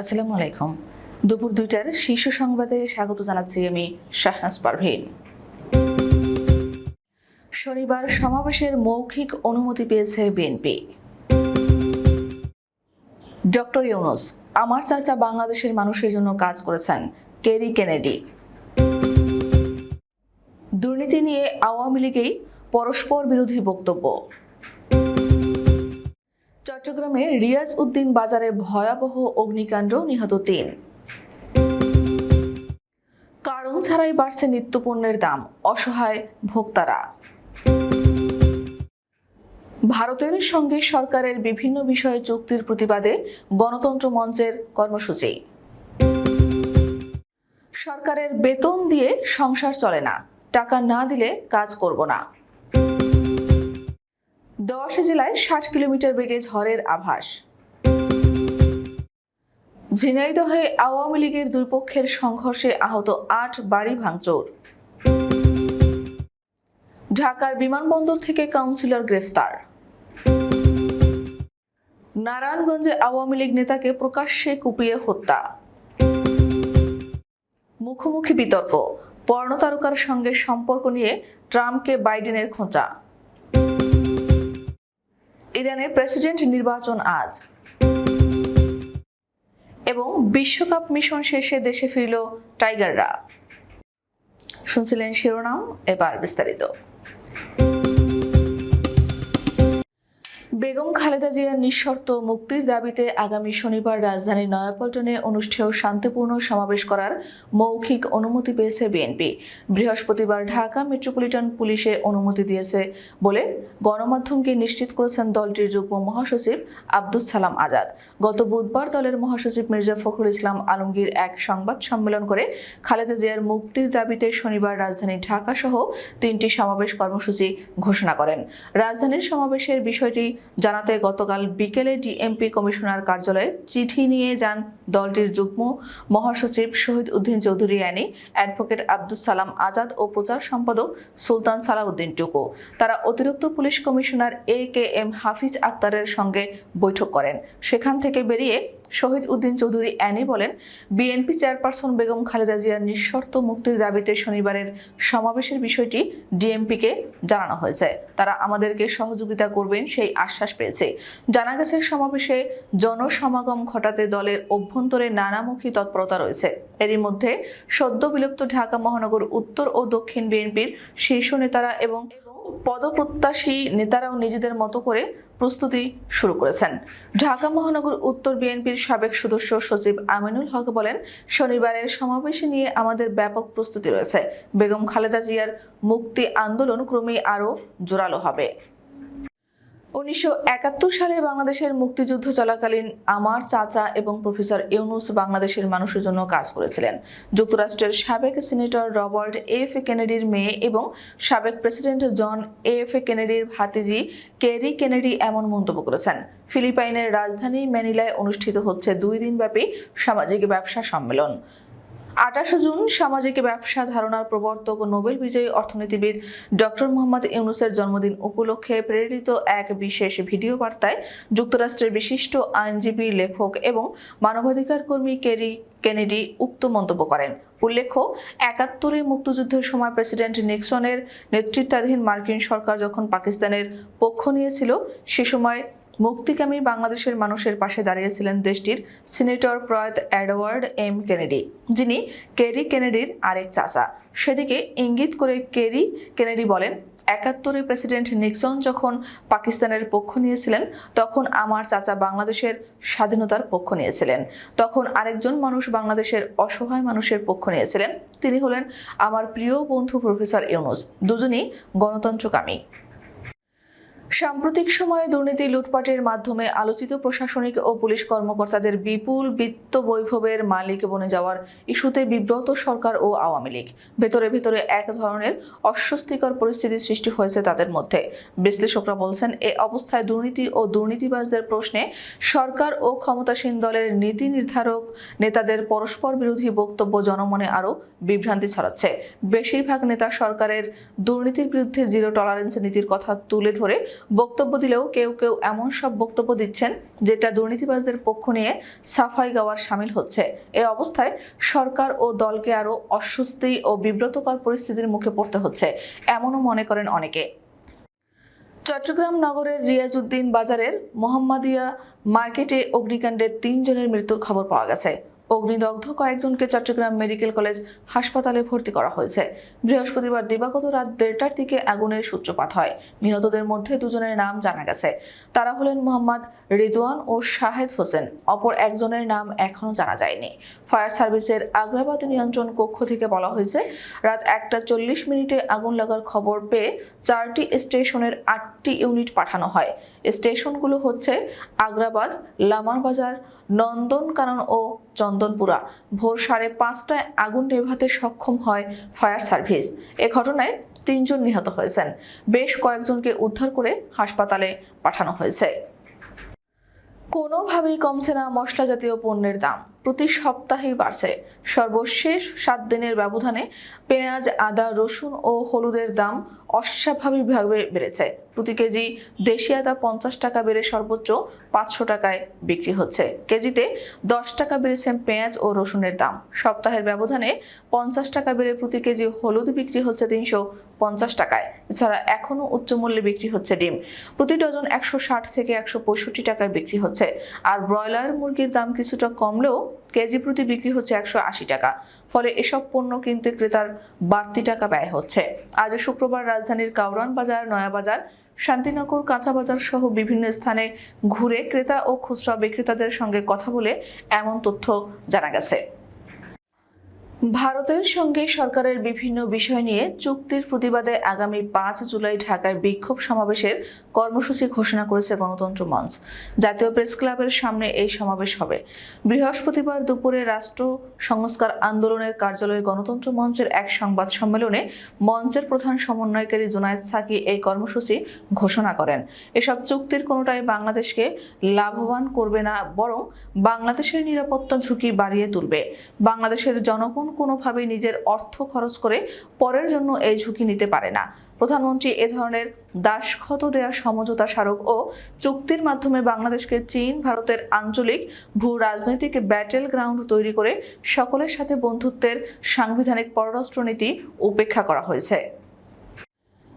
আসসালামু আলাইকুম। দুপুর দুইটার শীর্ষ সংবাদে স্বাগত জানাচ্ছি আমি শাহনাজ পারভিন শনিবার সমাবেশের মৌখিক অনুমতি পেয়েছে বিএনপি। ডক্টর ইউনুস, আমার চাচা বাংলাদেশের মানুষের জন্য কাজ করেছেন, কেরি কেনেডি। দুর্নীতি নিয়ে আওয়ামী লীগেই পরস্পর বিরোধী বক্তব্য। চট্টগ্রামে রিয়াজ উদ্দিন বাজারে ভয়াবহ অগ্নিকাণ্ড নিহত তিন। কারণ ছাড়াই বাড়ছে নিত্যপণ্যের দাম, অসহায় ভোক্তারা। ভারতের সঙ্গে সরকারের বিভিন্ন বিষয়ে চুক্তির প্রতিবাদে গণতন্ত্র মঞ্চের কর্মসূচি। সরকারের বেতন দিয়ে সংসার চলে না, টাকা না দিলে কাজ করব না। দশ জেলায় ষাট কিলোমিটার বেগে ঝড়ের আভাস। ঝিনাইদহে আওয়ামী লীগের দুই পক্ষের সংঘর্ষে আহত আট বাড়ি ভাঙচুর। ঢাকার বিমানবন্দর থেকে কাউন্সিলর গ্রেফতার। নারায়ণগঞ্জে আওয়ামী লীগ নেতাকে প্রকাশ্যে কুপিয়ে হত্যা। মুখোমুখি বিতর্ক পর্ণতারকার সঙ্গে সম্পর্ক নিয়ে ট্রাম্পকে বাইডেনের খোঁচা। ইরানের প্রেসিডেন্ট নির্বাচন আজ। এবং বিশ্বকাপ মিশন শেষে দেশে ফিরল টাইগাররা। শুনছিলেন শিরোনাম, এবার বিস্তারিত। বেগম খালেদা জিয়ার নিঃশর্ত মুক্তির দাবিতে আগামী শনিবার রাজধানীর নয়াপল্টনে অনুষ্ঠেয় শান্তিপূর্ণ সমাবেশ করার মৌখিক অনুমতি পেয়েছে বিএনপি। বৃহস্পতিবার ঢাকা মেট্রোপলিটন পুলিশে অনুমতি দিয়েছে বলে গণমাধ্যমকে নিশ্চিত করেছেন দলটির যুগ্ম মহাসচিব আব্দুস সালাম আজাদ। গত বুধবার দলের মহাসচিব মির্জা ফখরুল ইসলাম আলমগীর এক সংবাদ সম্মেলন করে খালেদা জিয়ার মুক্তির দাবিতে শনিবার রাজধানী ঢাকা সহ তিনটি সমাবেশ কর্মসূচি ঘোষণা করেন। রাজধানীর সমাবেশের বিষয়টি জানাতে গতকাল বিকেলে ডিএমপি কমিশনার কার্যালয়ে চিঠি নিয়ে যান দলটির যুগ্ম মহাসচিব শহীদ উদ্দিন চৌধুরী আনি অ্যাডভোকেট আব্দুল সালাম আজাদ ও প্রচার সম্পাদক সুলতান সালাউদ্দিন টুকু। তারা অতিরিক্ত police commissioner A K M Hafiz আক্তারের সঙ্গে বৈঠক করেন। সেখান থেকে বেরিয়ে শহীদ উদ্দিন চৌধুরী অ্যানি বলেন, বিএনপি চেয়ারপারসন বেগম খালেদা জিয়ার নিঃশর্ত মুক্তির দাবিতে শনিবারের সমাবেশের বিষয়টি ডিএমপিকে জানানো হয়েছে। তারা আমাদেরকে সহযোগিতা করবেন সেই আশ্বাস পেয়েছে। জানা গেছে, সমাবেশে জনসমাগম ঘটাতে দলের অভ্যন্তরে নানামুখী তৎপরতা রয়েছে। এরই মধ্যে সদ্য বিলুপ্ত ঢাকা মহানগর উত্তর ও দক্ষিণ বিএনপির শীর্ষ নেতারা এবং পদপ্রত্যাশী নেতারাও নিজেদের মতো করে প্রস্তুতি শুরু করেছেন। ঢাকা মহানগর উত্তর বিএনপির সাবেক সদস্য সচিব আমিনুল হক বলেন, শনিবারের সমাবেশে নিয়ে আমাদের ব্যাপক প্রস্তুতি রয়েছে। বেগম খালেদা জিয়ার মুক্তি আন্দোলন ক্রমেই আরও জোরালো হবে। উনিশশো একাত্তর সালে বাংলাদেশের মুক্তিযুদ্ধ চলাকালীন আমার চাচা এবং প্রফেসর ইউনুস বাংলাদেশের মানুষের জন্য কাজ করেছিলেন। যুক্তরাষ্ট্রের সাবেক সিনেটর রবার্ট এফ কেনেডির মেয়ে এবং সাবেক প্রেসিডেন্ট জন এফ কেনেডির ভাতিজি কেরি কেনেডি এমন মন্তব্য করেছেন। ফিলিপাইনের রাজধানী ম্যানিলায় অনুষ্ঠিত হচ্ছে দুই দিনব্যাপী সামাজিক ব্যবসা সম্মেলন। আঠাশে জুন সামাজিক ব্যবসা ধারণার প্রবর্তক নোবেল বিজয়ী অর্থনীতিবিদ ডক্টর মোহাম্মদ ইউনুসের জন্মদিন উপলক্ষে প্রেরিত এক বিশেষ ভিডিও বার্তায় যুক্তরাষ্ট্রের বিশিষ্ট আইনজীবী লেখক এবং মানবাধিকার কর্মী কেরি কেনেডি উক্ত মন্তব্য করেন। উল্লেখ্য, একাত্তরে মুক্তিযুদ্ধের সময় প্রেসিডেন্ট নিক্সনের নেতৃত্বাধীন মার্কিন সরকার যখন পাকিস্তানের পক্ষ নিয়েছিল, সে সময় মুক্তিকামী বাংলাদেশের মানুষের পাশে দাঁড়িয়েছিলেন দেশটির সিনেটর প্রয়াত এডওয়ার্ড এম কেনেডি, যিনি কেরি কেনেডির আরেক চাচা। সেদিকে ইঙ্গিত করে কেরি কেনেডি বলেন একাত্তরে প্রেসিডেন্ট নিক্সন যখন পাকিস্তানের পক্ষ নিয়েছিলেন, তখন আমার চাচা বাংলাদেশের স্বাধীনতার পক্ষ নিয়েছিলেন। তখন আরেকজন মানুষ বাংলাদেশের অসহায় মানুষের পক্ষ নিয়েছিলেন, তিনি হলেন আমার প্রিয় বন্ধু প্রফেসর ইউনুস। দুজনই গণতন্ত্রকামী। সাম্প্রতিক সময়ে দুর্নীতি লুটপাটের মাধ্যমে আলোচিত প্রশাসনিক ও পুলিশ কর্মকর্তাদের বিপুল বিত্ত বৈভবের মালিক বনে যাওয়ার ইস্যুতে বিব্রত সরকার ও আওয়ামী লীগ। ভেতরে ভেতরে এক ধরনের অস্বস্তিকর পরিস্থিতির সৃষ্টি হয়েছে তাদের মধ্যে। বিশ্লেষকরা বলছেন, এ অবস্থায় দুর্নীতি ও দুর্নীতিবাজদের প্রশ্নে সরকার ও ক্ষমতাসীন দলের নীতি নির্ধারক নেতাদের পরস্পর বিরোধী বক্তব্য জনমনে আরও বিভ্রান্তি ছড়াচ্ছে। বেশিরভাগ নেতা সরকারের দুর্নীতির বিরুদ্ধে জিরো টলারেন্স নীতির কথা তুলে ধরে বক্তব্য দিলেও কেউ কেউ এমন সব বক্তব্য দিচ্ছেন যেটা দুর্নীতিবাজদের পক্ষ নিয়ে সাফাই গাওয়ার সামিল হচ্ছে। এ অবস্থায় সরকার ও দলকে আরও অস্বস্তি ও বিব্রতকর পরিস্থিতির মুখে পড়তে হচ্ছে, এমনও মনে করেন অনেকে। চট্টগ্রাম নগরের রিয়াজউদ্দিন বাজারের মোহাম্মদিয়া মার্কেটে অগ্নিকাণ্ডে তিনজনের মৃত্যুর খবর পাওয়া গেছে। অগ্নিদগ্ধ কয়েকজনকে চট্টগ্রাম মেডিকেল কলেজ হাসপাতালে ভর্তি করা হয়েছে। বৃহস্পতিবার দিবাগত রাত দেড়টার দিকে আগুনের সূত্রপাত হয়। নিহতদের মধ্যে দুজনের নাম জানা গেছে। তারা হলেন মোহাম্মদ রিদওয়ান ও শাহেদ হোসেন। অপর একজনের নাম এখনও জানা যায়নি। ফায়ার সার্ভিসের আগ্রাবাদ নিয়ন্ত্রণ কক্ষ থেকে বলা হয়েছে, রাত একটা চল্লিশ মিনিটে আগুন লাগার খবর পেয়ে চারটি স্টেশনের আটটি ইউনিট পাঠানো হয়। স্টেশনগুলো হচ্ছে আগ্রাবাদ লামারবাজার নন্দনকানন ও চন্দনপুরা। ভোর সাড়ে পাঁচটায় আগুন নেভাতে সক্ষম হয় ফায়ার সার্ভিস। এ ঘটনায় তিনজন নিহত হয়েছেন। বেশ কয়েকজনকে উদ্ধার করে হাসপাতালে পাঠানো হয়েছে। কোনোভাবেই কমছে না মশলা জাতীয় পণ্যের দাম। প্রতি সপ্তাহেই বাড়ছে। সর্বশেষ সাত দিনের ব্যবধানে পেঁয়াজ, আদা, রসুন ও হলুদের দাম অস্বাভাবিকভাবে বেড়েছে। প্রতি কেজি দেশি আদা পঞ্চাশ টাকা বেড়ে সর্বোচ্চ পাঁচশো টাকায় বিক্রি হচ্ছে। কেজিতে দশ টাকা বেড়েছে পেঁয়াজ ও রসুনের দাম। সপ্তাহের ব্যবধানে পঞ্চাশ টাকা বেড়ে প্রতি কেজি হলুদ বিক্রি হচ্ছে তিনশো পঞ্চাশ টাকায়। এছাড়া এখনও উচ্চ মূল্যে বিক্রি হচ্ছে ডিম। প্রতি ডজন একশো ষাট থেকে একশো পঁয়ষট্টি টাকায় বিক্রি হচ্ছে। আর ব্রয়লার মুরগির দাম কিছুটা কমলেও কেজি প্রতি বিক্রি হচ্ছে একশো আশি টাকা। ফলে এসব পণ্য কিনতে ক্রেতার বাড়তি টাকা ব্যয় হচ্ছে। আজ শুক্রবার রাজধানীর কাউরান বাজার নয়াবাজার শান্তিনগর, কাঁচা বাজার সহ বিভিন্ন স্থানে ঘুরে ক্রেতা ও খুচরা বিক্রেতাদের সঙ্গে কথা বলে এমন তথ্য জানা গেছে। ভারতের সঙ্গে সরকারের বিভিন্ন বিষয় নিয়ে চুক্তির প্রতিবাদে আগামী পাঁচ জুলাই ঢাকায় বিক্ষোভ সমাবেশের কর্মসূচি ঘোষণা করেছে গণতন্ত্র মঞ্চ। জাতীয় প্রেস ক্লাবের সামনে এই সমাবেশ হবে। বৃহস্পতিবার দুপুরে রাষ্ট্র সংস্কার আন্দোলনের কার্যালয়ে গণতন্ত্র মঞ্চের এক সংবাদ সম্মেলনে মঞ্চের প্রধান সমন্বয়কারী জুনায়েদ সাকি এই কর্মসূচি ঘোষণা করেন। এসব চুক্তির কোনোটাই বাংলাদেশকে লাভবান করবে না, বরং বাংলাদেশের নিরাপত্তা ঝুঁকি বাড়িয়ে তুলবে। বাংলাদেশের জনগণ কোনোভাবেই নিজের অর্থ খরচ করে পরের জন্য এই ঝুঁকি নিতে পারে না। প্রধানমন্ত্রী এ ধরনের দাসক্ষত দেয়া সমঝোতা স্মারক ও চুক্তির মাধ্যমে বাংলাদেশকে চীন, ভারতের আঞ্চলিক ভূ রাজনৈতিক ব্যাটেল গ্রাউন্ড তৈরি করে সকলের সাথে বন্ধুত্বের সাংবিধানিক পররাষ্ট্রনীতি উপেক্ষা করা হয়েছে।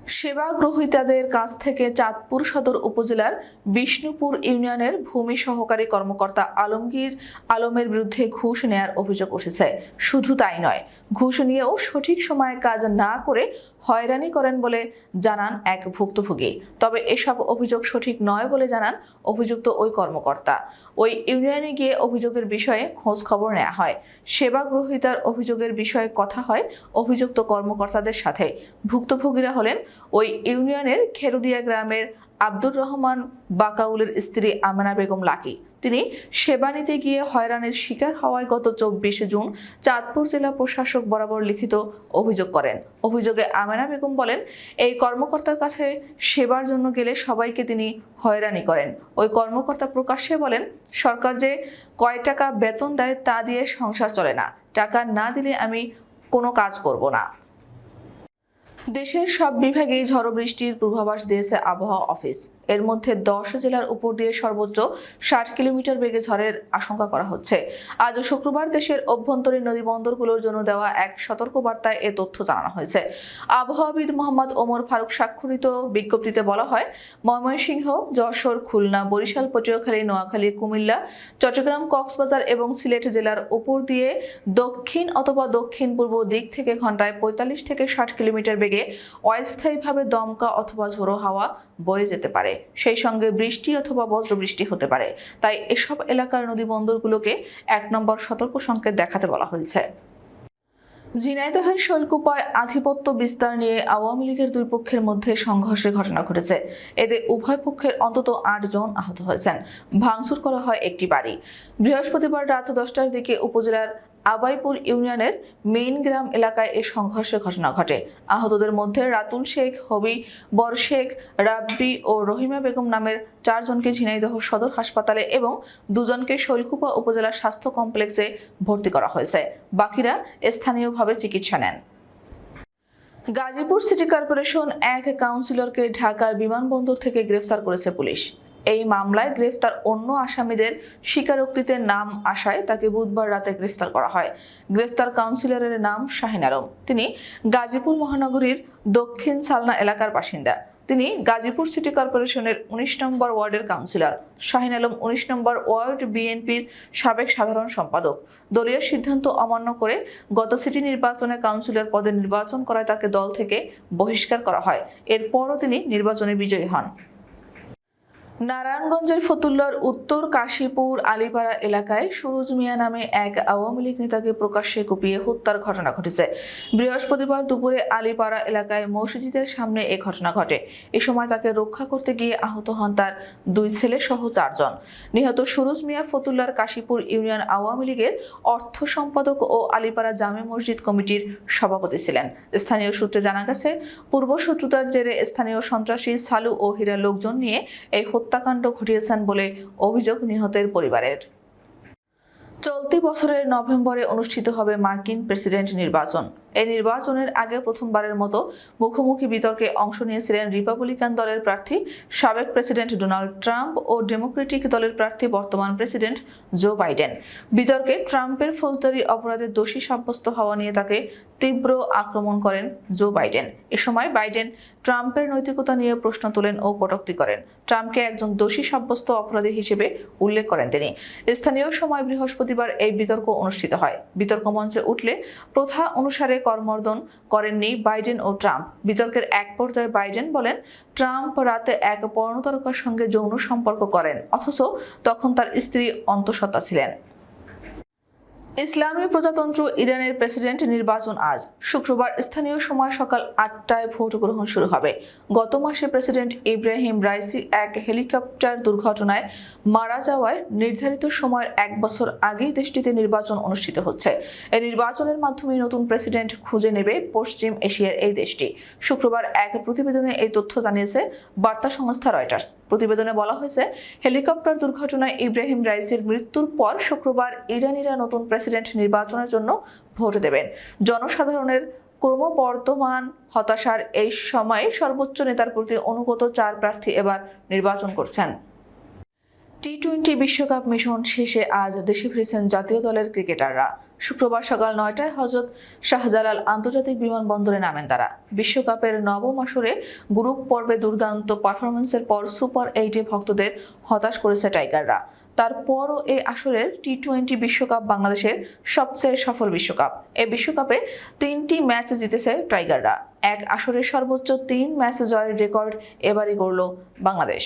সেবা গ্রহীতাদের কাছ থেকে চাঁদপুর সদর উপজেলার বিষ্ণুপুর ইউনিয়নের ভূমি সহকারী কর্মকর্তা আলমগীর আলমের বিরুদ্ধে ঘুষ নেয়ার অভিযোগ উঠেছে। শুধু তাই নয় ঘুষ নিয়েও সঠিক সময়ে কাজ না করে হয়রানি করেন বলে জানান এক ভুক্তভোগী। তবে এসব অভিযোগ সঠিক নয় বলে জানান অভিযুক্ত ওই কর্মকর্তা। ওই ইউনিয়নে গিয়ে অভিযোগের বিষয়ে খোঁজ খবর নেওয়া হয়। সেবা গ্রহীতার অভিযোগের বিষয়ে কথা হয় অভিযুক্ত কর্মকর্তাদের সাথে। ভুক্তভোগীরা হলেন ওই ইউনিয়নের খেরুদিয়া গ্রামের আব্দুর রহমান বাকাউলের স্ত্রী আমেনা বেগম লাকি। তিনি সেবা নিতে গিয়ে হয়রানির শিকার হওয়ায় গত চব্বিশে জুন চাঁদপুর জেলা প্রশাসক বরাবর লিখিত অভিযোগ করেন। অভিযোগে আমেনা বেগম বলেন, এই কর্মকর্তার কাছে সেবার জন্য গেলে সবাইকে তিনি হয়রানি করেন। ওই কর্মকর্তা প্রকাশ্যে বলেন, সরকার যে কয় টাকা বেতন দেয় তা দিয়ে সংসার চলে না। টাকা না দিলে আমি কোনো কাজ করব না। দেশের সব বিভাগেই ঝড়ো বৃষ্টির পূর্বাভাস দিয়েছে আবহাওয়া অফিস। এর মধ্যে দশ জেলার উপর দিয়ে সর্বোচ্চ ষাট কিলোমিটার বেগে ঝড়ের আশঙ্কা করা হচ্ছে। আজ শুক্রবার দেশের অভ্যন্তরীণ নদী বন্দরগুলোর জন্য দেওয়া এক সতর্কবার্তায় এ তথ্য জানানো হয়েছে। আবহাওয়াবিদ মোহাম্মদ ওমর ফারুক স্বাক্ষরিত বিজ্ঞপ্তিতে বলা হয়, ময়মনসিংহ, যশোর, খুলনা, বরিশাল, পটুয়াখালী, নোয়াখালী, কুমিল্লা, চট্টগ্রাম, কক্সবাজার এবং সিলেট জেলার উপর দিয়ে দক্ষিণ অথবা দক্ষিণ পূর্ব দিক থেকে ঘন্টায় পঁয়তাল্লিশ থেকে ষাট কিলোমিটার বেগে অস্থায়ীভাবে দমকা অথবা ঝোড়ো হাওয়া বয়ে যেতে পারে। সেই সঙ্গে বৃষ্টি অথবা বজ্রবৃষ্টি হতে পারে। তাই এসব এলাকার নদী বন্দরগুলোকে এক নম্বর সতর্ক সংকেত দেখাতে বলা হয়েছে। ঝিনাইদহের শৈলকুপায় আধিপত্য বিস্তার নিয়ে আওয়ামী লীগের দুই পক্ষের মধ্যে সংঘর্ষের ঘটনা ঘটেছে। এতে উভয় পক্ষের অন্তত আট জন আহত হয়েছেন। ভাঙচুর করা হয় একটি বাড়ি। বৃহস্পতিবার রাত দশটার দিকে উপজেলার আবাইপুর ইউনিয়নের মেইন গ্রাম এলাকায় এ সংঘর্ষের ঘটনা ঘটে। আহতদের মধ্যে রাতুল শেখ, হবি বর শেখ রাব্বি ও রহিমা বেগম নামের চারজনকে ঝিনাইদহ সদর হাসপাতালে এবং দুজনকে শৈলকুপা উপজেলা স্বাস্থ্য কমপ্লেক্সে ভর্তি করা হয়েছে। বাকিরা স্থানীয়ভাবে চিকিৎসা নেন। গাজীপুর সিটি কর্পোরেশন এক কাউন্সিলরকে ঢাকার বিমানবন্দর থেকে গ্রেফতার করেছে পুলিশ। এই মামলায় গ্রেফতার অন্য আসামিদের স্বীকারোক্তিতে নাম আসায় তাকে বুধবার রাতে গ্রেফতার করা হয়। গ্রেফতার কাউন্সিলরের নাম শাহিন আলম। তিনি গাজীপুর মহানগরীর দক্ষিণ সালনা এলাকার বাসিন্দা। তিনি গাজীপুর সিটি কর্পোরেশনের উনিশ নম্বর ওয়ার্ডের কাউন্সিলর। শাহিন আলম উনিশ নম্বর ওয়ার্ড বিএনপির সাবেক সাধারণ সম্পাদক। দলীয় সিদ্ধান্ত অমান্য করে গত সিটি নির্বাচনে কাউন্সিলর পদে নির্বাচন করায় তাকে দল থেকে বহিষ্কার করা হয়। এরপরও তিনি নির্বাচনে বিজয়ী হন। নারায়ণগঞ্জের ফতুল্লার উত্তর কাশীপুর আলিপাড়া এলাকায় সুরুজ মিয়া নামে এক আওয়ামী লীগ নেতাকে প্রকাশ্যে কুপিয়ে হত্যার ঘটনা ঘটেছে। বৃহস্পতিবার দুপুরে আলিপাড়া এলাকায় মসজিদের সামনে এ ঘটনা ঘটে। এ সময় তাকে রক্ষা করতে গিয়ে আহত হন তার দুই ছেলে সহ চারজন। নিহত সুরুজ মিয়া ফতুল্লার কাশীপুর ইউনিয়ন আওয়ামী লীগের অর্থ সম্পাদক ও আলিপাড়া জামে মসজিদ কমিটির সভাপতি ছিলেন। স্থানীয় সূত্রে জানা গেছে পূর্ব শত্রুতার জেরে স্থানীয় সন্ত্রাসী সালু ও হীরা লোকজন নিয়ে এই হত্যাকাণ্ড ঘটিয়েছেন বলে অভিযোগ নিহতের পরিবারের। চলতি বছরের নভেম্বরে অনুষ্ঠিত হবে মার্কিন প্রেসিডেন্ট নির্বাচন। এই নির্বাচনের আগে প্রথমবারের মতো মুখোমুখি বিতর্কে অংশ নিয়েছিলেন রিপাবলিকান দলের প্রার্থী, সাবেক প্রেসিডেন্ট ডোনাল্ড ট্রাম্প ও ডেমোক্রেটিক দলের প্রার্থী বর্তমান প্রেসিডেন্ট জো বাইডেন। বিতর্কে ট্রাম্পের ফৌজদারি অপরাধে দোষী সাব্যস্ত হওয়া নিয়ে তাকে তীব্র আক্রমণ করেন জো বাইডেন। এ সময় বাইডেন ট্রাম্পের নৈতিকতা নিয়ে প্রশ্ন তোলেন ও কটূক্তি করেন। ট্রাম্পকে একজন দোষী সাব্যস্ত অপরাধী হিসেবে উল্লেখ করেন তিনি। স্থানীয় সময় বৃহস্পতিবার এই বিতর্ক অনুষ্ঠিত হয়। বিতর্ক মঞ্চে উঠলে প্রথা অনুসারে করমর্দন করেননি বাইডেন ও ট্রাম্প। বিতর্কের এক পর্যায়ে বাইডেন বলেন, ট্রাম্প রাতে এক পর্ণতারকার সঙ্গে যৌন সম্পর্ক করেন, অথচ তখন তার স্ত্রী অন্তঃসত্ত্বা ছিলেন। ইসলামী প্রজাতন্ত্র ইরানের প্রেসিডেন্ট নির্বাচন আজ। শুক্রবার স্থানীয় সময় সকাল আটটায় ভোট গ্রহণ শুরু হবে। গত মাসে প্রেসিডেন্ট ইব্রাহিম রাইসি এক হেলিকপ্টার দুর্ঘটনায় মারা যাওয়ায় নির্ধারিত সময়ের এক বছর আগেই দেশটিতে নির্বাচন অনুষ্ঠিত হচ্ছে। এই নির্বাচনের মাধ্যমে নতুন প্রেসিডেন্ট খুঁজে নেবে পশ্চিম এশিয়ার এই দেশটি। শুক্রবার এক প্রতিবেদনে এই তথ্য জানিয়েছে বার্তা সংস্থা রয়টার্স। প্রতিবেদনে বলা হয়েছে, হেলিকপ্টার দুর্ঘটনায় ইব্রাহিম রাইসির মৃত্যুর পর শুক্রবার ইরানিরা নতুন প্রেসিডেন্ট নির্বাচনের জন্য ভোট দেবেন। জনসাধারণের ক্রমবর্ধমান হতাশার এই সময়ে সর্বোচ্চ নেতার প্রতি অনুগত চার প্রার্থী এবার নির্বাচন করছেন। টি টোয়েন্টি বিশ্বকাপ মিশন শেষে আজ দেশে ফিরেছেন জাতীয় দলের ক্রিকেটাররা। শুক্রবার সকাল নয়টায় হজরত শাহজালাল আন্তর্জাতিক বিমানবন্দরে নামেন তারা। বিশ্বকাপের নবম আসরে গ্রুপ পর্বে দুর্দান্ত পারফরমেন্সের পর সুপার এইটে ভক্তদের হতাশ করেছে টাইগাররা। তারপরও এ আসরের টি টোয়েন্টি বিশ্বকাপ বাংলাদেশের সবচেয়ে সফল বিশ্বকাপ। এ বিশ্বকাপে তিনটি ম্যাচ জিতেছে টাইগাররা। এক আসরের সর্বোচ্চ তিন ম্যাচ জয়ের রেকর্ড এবারই গড়ল বাংলাদেশ।